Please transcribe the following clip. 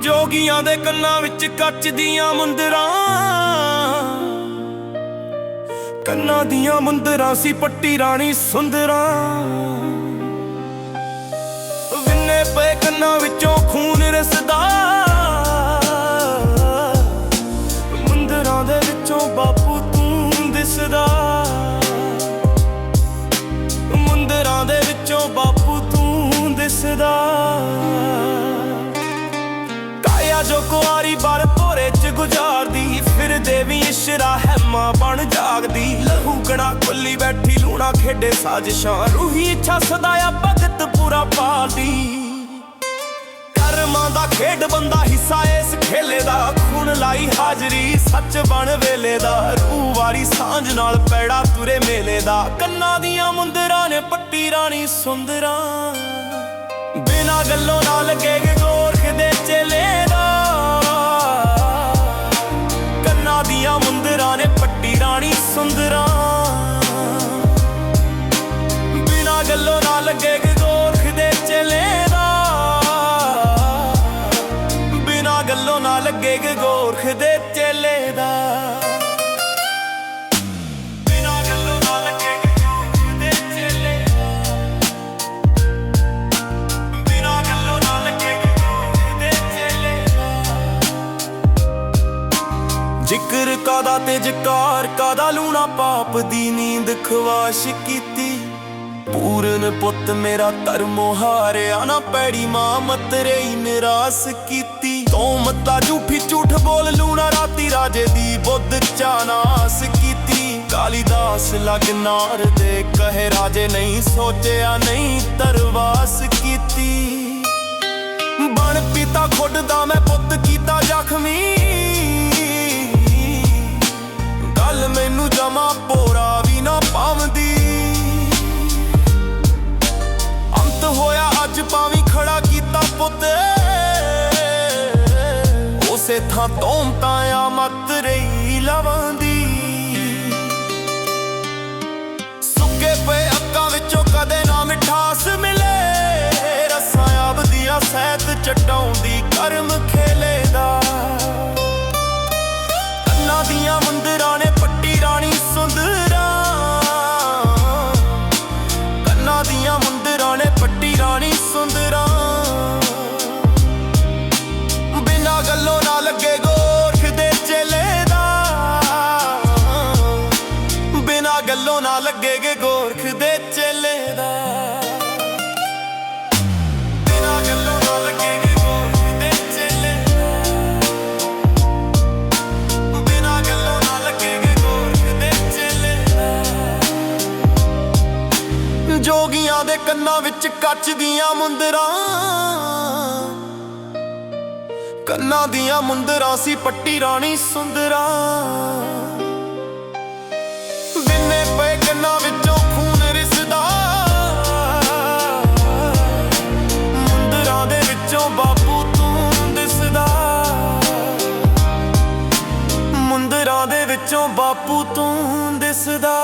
ਜੋਗੀਆਂ ਦੇ ਕੰਨਾਂ ਵਿੱਚ ਕੱਚ ਦੀਆਂ ਮੁੰਦਰਾਂ। ਕੰਨਾਂ ਦੀਆਂ ਮੁੰਦਰਾਂ ਸੀ ਪੱਟੀ ਰਾਣੀ ਸੁੰਦਰਾਂ। ਵਿੰਨੇ ਪਏ ਕੰਨਾਂ ਵਿੱਚੋਂ ਖੂਨ ਰਸਦਾ। ਮੁੰਦਰਾਂ ਦੇ ਵਿੱਚੋਂ ਬਾਪੂ ਤੂੰ ਦਿਸਦਾ। ਮੁੰਦਰਾਂ ਦੇ ਵਿੱਚੋਂ ਬਾਪੂ ਤੂੰ ਦਿਸਦਾ। ਕੁਆਰੀ ਬਰ ਭੋਰੇ ਚ ਗੁਜ਼ਾਰਦੀ, ਫਿਰ ਦੇਵੀ ਇਸ਼ਰਾ ਹੈਮਾ ਬਣ ਜਾਗਦੀ। ਲਹੂ ਕਣਾ ਖੁੱਲੀ ਬੈਠੀ, ਲੂਣਾ ਖੇਡੇ ਸਾਜ਼ਿਸ਼ਾਂ, ਰੂਹੀ ਇੱਛਾ ਸਦਾਇਆ ਭਗਤ ਪੂਰਾ ਪਾਲਦੀ। ਕਰਮਾਂ ਦਾ ਖੇਡ ਬੰਦਾ ਹਿੱਸਾ ਇਸ ਖੇਲੇ ਦਾ, ਖੂਨ ਲਾਈ ਹਾਜ਼ਰੀ ਸੱਚ ਬਣ ਵੇਲੇ ਦਾ। ਰੂਹ ਵਾਰੀ ਸਾਂਝ ਨਾਲ ਪੈੜਾ ਤੁਰੇ ਮੇਲੇ ਦਾ। ਕੰਨਾਂ ਦੀਆਂ ਮੁੰਦਰਾਂ ਨੇ ਪੱਟੀ ਰਾਣੀ ਸੁੰਦਰਾਂ। ਬਿਨਾ ਗੱਲੋਂ ਨਾ ਲੱਗੇਗੇ ਗੋਰਖ ਦੇ ਚੇਲੇ ਲੱਗੇਗੇ ਗੋਰਖ ਦੇ ਚੇਲੇ ਦਾ। ਜ਼ਿਕਰ ਕਾਦਾ ਤੇ ਜਕਾਰ ਕਾਦਾ ਲੂਣਾ ਪਾਪ ਦੀ ਨੀਂਦ ਖਵਾਸ਼ ਕੀਤੀ। ਪੂਰਨ ਪੁੱਤ ਮੇਰਾ ਧਰਮੋ ਹਾਰਿਆ ਨਾ ਪੈੜੀ ਮਾਂ ਮਤਰੇਈ ਨਿਰਾਸ ਕੀਤੀ। ਤੂੰ ਮੱਤਾ ਝੂਠੀ ਝੂਠ ਬੋਲ ਲੂਣਾ ਰਾਤੀ ਰਾਜੇ ਦੀ ਬੁੱਧ ਚਾਨਾਸ ਕੀਤੀ। ਕਾਲੀਦਾਸ ਲਗ ਦੇ ਕਹੇ ਰਾਜੇ ਨਹੀਂ ਸੋਚਿਆ, ਨਹੀਂ ਤਰਵਾਸ ਕੀਤੀ। ਬਣ ਪੀਤਾ ਖੁੱਡਦਾ ਮੈਂ ਪੁੱਤ ਕੀਤਾ ਜ਼ਖਮੀ। ਗੱਲ ਮੈਨੂੰ ਜਮਾ ਉਸੇ ਥਾਂ ਤੋਮ ਤਾਂ ਆ ਮਤ ਰਹੀ ਲਵਾਂ। ਵਿੱਚ ਕੱਚ ਦੀਆਂ ਮੁੰਦਰਾਂ। ਕੰਨਾਂ ਦੀਆਂ ਮੁੰਦਰਾਂ ਸੀ ਪੱਟੀ ਰਾਣੀ ਸੁੰਦਰਾ। ਦਿਨੇ ਪਏ ਕੰਨਾਂ ਵਿੱਚੋਂ ਖੂਨ ਰਿਸਦਾ। ਮੁੰਦਰਾਂ ਦੇ ਵਿੱਚੋਂ ਬਾਪੂ ਤੂੰ ਦਿਸਦਾ। ਮੁੰਦਰਾਂ ਦੇ ਵਿੱਚੋਂ ਬਾਪੂ ਤੂੰ ਦਿਸਦਾ।